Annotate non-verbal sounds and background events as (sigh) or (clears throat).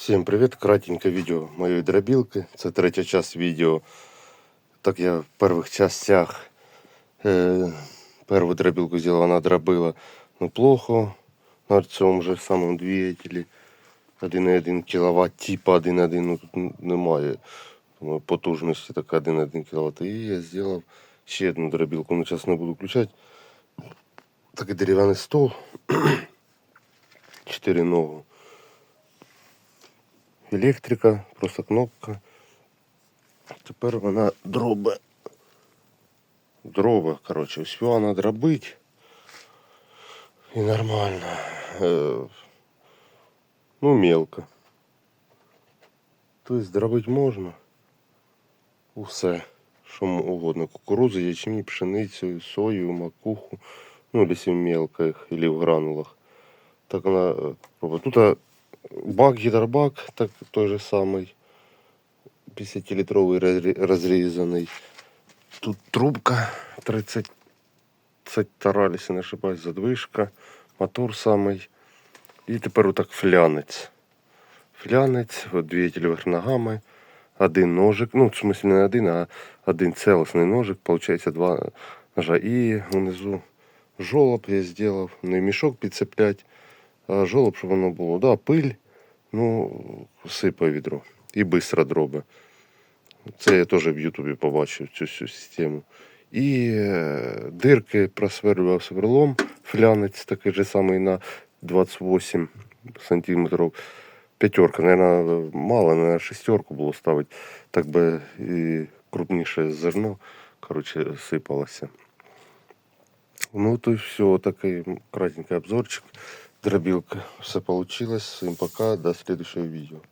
Всім привіт! Кратеньке відео моєї дробілки. Це третя часть відео. Так я в перших частях е, першу дробілку зробила, вона дробила ну, плохо на цьому же самому двигателі. 1,1 кВт, типа 1,1, ну тут немає потужності така 1,1 кВт. І я зробив ще одну дробілку. Ну, зараз не буду включати. Такий дерев'яний стол. (clears throat) 4 ногу. Електрика, просто кнопка. Тепер вона дробе. Дрова, коротше, все вона дробить. І нормально. Е, ну, мелко. Тобто дробить можна. Усе. Що м- угодно. Кукурузу, ячмінь, пшеницю, сою, макуху. Ну, якщо мелко їх, або в гранулах. Так вона е, робить. Тут а, бак, гідробак, так той же самий. 50-літровий розрі- розрізаний. Тут трубка 30 32, якщо не ошибаюсь, задвижка, мотор самий. І тепер отак флянець. Флянець, двигатель вверх ногами, один ножик, ну, в смысле не один, а один целостний ножик, получається два ножа. І внизу жолоб я зробив, не мішок підцеплять, а жолоб, щоб воно було. Да, пиль, ну, сипає відро. І швидко дроби. Це я теж в Ютубі побачив цю всю систему. І е, дирки просверлював сверлом, флянець такий же самий на 28 сантиметрів. П'ятерка, наверное, мало, на шестерку було ставити. Так би і крупніше зерно, коротше, сипалося. Ну, то й все, такий кратенький обзорчик. Дробилка. Все получилось. Всем пока. До следующего видео.